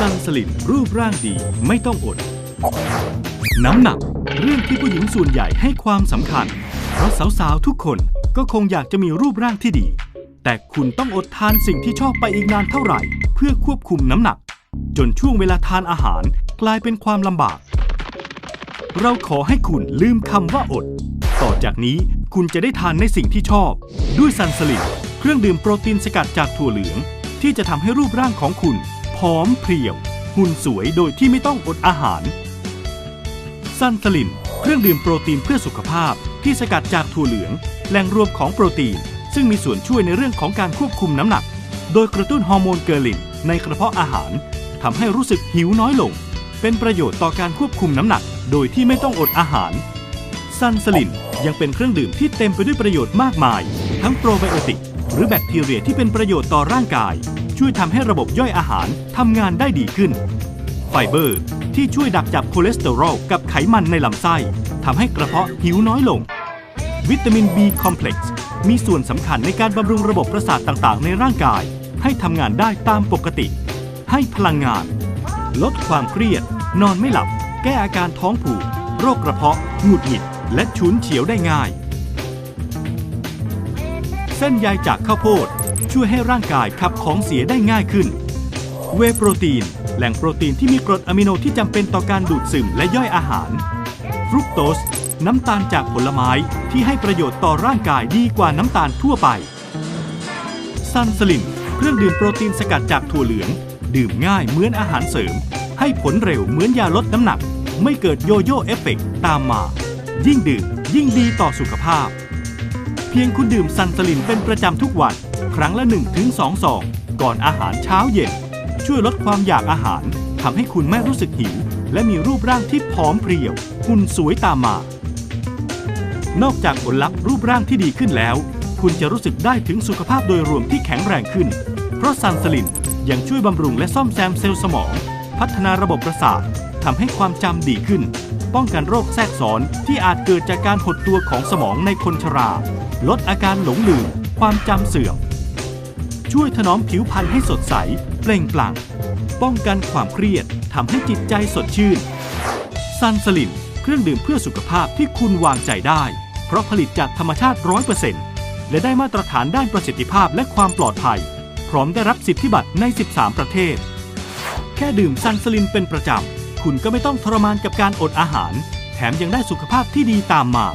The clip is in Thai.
ซันสลินรูปร่างดีไม่ต้องอด น้ำหนัก เรื่องที่ผู้หญิงส่วนใหญ่ให้ความสำคัญ เพราะสาวๆ ทุกคนก็คงอยากจะมีรูปร่างที่ดี แต่คุณต้องอดทานสิ่งที่ชอบไปอีกนานเท่าไหร่ เพื่อควบคุมน้ำหนัก จนช่วงเวลาทานอาหารกลายเป็นความลำบาก เราขอให้คุณลืมคำว่าอด ต่อจากนี้คุณจะได้ทานในสิ่งที่ชอบ ด้วยซันสลิดเครื่องดื่มโปรตีนสกัดจากถั่วเหลือง ที่จะทำให้รูปร่างของคุณ อมเพรียว หุ่นสวยโดยที่ไม่ต้องอดอาหาร ซันสลิน เครื่องดื่มโปรตีนเพื่อสุขภาพที่สกัดจากถั่วเหลือง แหล่งรวมของโปรตีน ซึ่งมีส่วนช่วยในเรื่องของการควบคุมน้ำหนัก โดยกระตุ้นฮอร์โมนเกอร์ลินในกระเพาะอาหารทำให้รู้สึกหิวน้อยลง เป็นประโยชน์ต่อการควบคุมน้ำหนัก โดยที่ไม่ต้องอดอาหาร ซันสลินยังเป็นเครื่องดื่มที่เต็มไปด้วยประโยชน์มากมาย ทั้งโปรไบโอติก หรือแบคทีเรียที่เป็นประโยชน์ต่อร่างกาย ช่วยทำให้ระบบย่อยอาหารทำงานได้ดีขึ้น ไฟเบอร์ที่ช่วยดักจับคอเลสเตอรอลกับไขมันในลำไส้ทำให้กระเพาะหิวน้อยลง วิตามิน B คอมเพล็กซ์มีส่วนสำคัญในการบำรุงระบบประสาทต่างๆ ในร่างกาย ให้ทำงานได้ตามปกติ ให้พลังงาน ลดความเครียด นอนไม่หลับ แก้อาการท้องผูก โรคกระเพาะ หงุดหงิด และฉุนเฉียวได้ง่าย ส้นใยจากข้าวโพด ช่วยให้ร่างกายขับของเสียได้ง่ายขึ้น เวโปรตีน แหล่งโปรตีนที่มีกรดอะมิโนที่จำเป็นต่อการดูดซึมและย่อยอาหาร ฟรุกโตส น้ำตาลจากผลไม้ที่ให้ประโยชน์ต่อร่างกายดีกว่าน้ำตาลทั่วไป ซันสลินเครื่องดื่มโปรตีนสกัดจากถั่วเหลือง ดื่มง่ายเหมือนอาหารเสริม ให้ผลเร็วเหมือนยาลดน้ำหนัก ไม่เกิดโยโย่เอฟเฟกต์ตามมา ยิ่งดื่มยิ่งดีต่อสุขภาพ พียงคุณดื่มซันสลินเป็นประจำทุกวัน ครั้งละ 1-2 ซองก่อนอาหารเช้าเย็น ช่วยลดความอยากอาหารทำให้คุณไม่รู้สึกหิว และมีรูปร่างที่ผอมเพรียวหุ่นสวยตามมา นอกจากผลลัพธ์รูปร่างที่ดีขึ้นแล้ว คุณจะรู้สึกได้ถึงสุขภาพโดยรวมที่แข็งแรงขึ้น เพราะซันสลินยังช่วยบำรุงและซ่อมแซมเซลล์สมอง พัฒนาระบบประสาททำให้ความจำดีขึ้น ป้องกันโรคแทรกซ้อนที่อาจเกิดจากการหดตัวของสมองในคนชรา ลดอาการหลงลืม ความจำเสื่อม ช่วยถนอมผิวพรรณให้สดใส เปล่งปลั่ง ป้องกันความเครียดทำให้จิตใจสดชื่น ซันสลินเครื่องดื่มเพื่อสุขภาพที่คุณวางใจได้ เพราะผลิตจากธรรมชาติ 100%และได้มาตรฐานด้านประสิทธิภาพและความปลอดภัย พร้อมได้รับสิทธิบัตรใน 13 ประเทศ แค่ดื่มซันสลินเป็นประจำ คุณก็ไม่ต้องทรมานกับการอดอาหาร แถมยังได้สุขภาพที่ดีตามมา